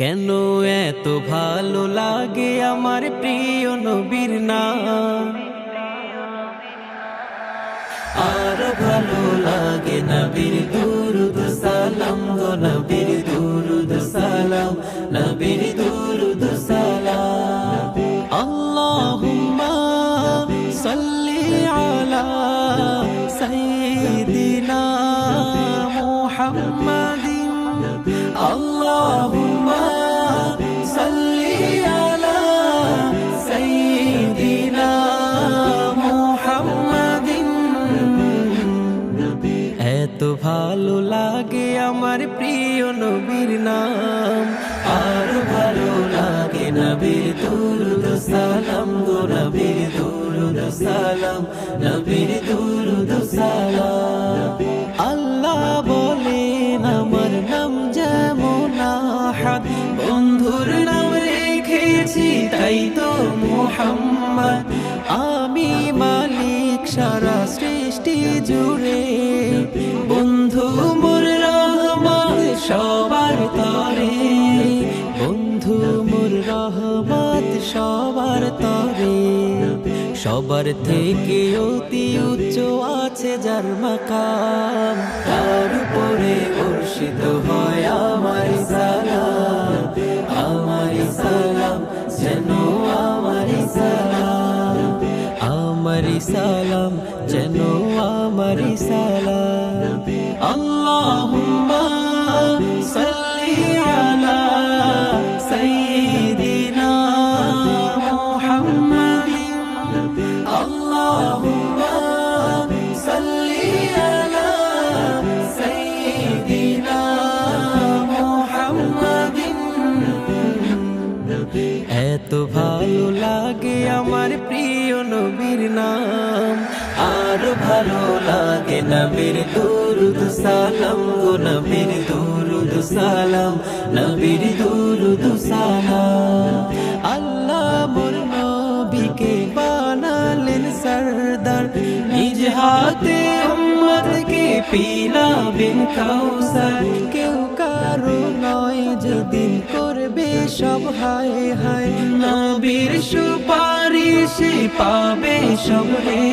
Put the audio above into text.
কেন এত ভালো লাগে আমার প্রিয় নবীর নাম? আর ভালো লাগে নবীর দুরুদ সালাম গো নবীর দুরুদ সালাম, নবীর দুরুদ সালাম। আল্লাহুম্মা সাল্লি আলা সাইয়্যিদিনা মুহাম্মাদিন। আল্লাহুম্মা এত ভালো লাগে আমার প্রিয় নবীর নাম। আর ভালো লাগে নবীর দুরুদ সালাম গো নবীর দুরুদ সালাম। নবীর দুরুদ আহাদ বন্ধুর নাম রেখেছি, তাই তো মোহাম্মদ। আমি মালিক, সারা সৃষ্টি জুড়ে। বন্ধু মোর রহমত, সবার তরে। বন্ধু মোর রহমত, সবার তরে। সবার থেকে অতি উচ্চ আছে যার তার উপরে বর্ষিত হয় আমার সালাম, যেন আমার সালাম। আল্লাহুম্মা সাল্লি আলা সাইয়্যিদিনা মুহাম্মাদিন। আল্লাহুম্মা সাল্লি আলা সাইয়্যিদিনা মুহাম্মাদিন। এত ভালো লাগে আমার প্রিয় নবীর নাম। আর ভালো লাগে নবীর দুরুদ সালাম গো নবীর দুরুদ সালাম, নবীর দুরুদ সালাম। আল্লাহ মোর নবীকে বানালেন সরদার, নিজ হাতে উম্মতকে পিলাবেন কাউসার। কেউ সব হায় হায় নবীর সুপারিশে পাবে সব রে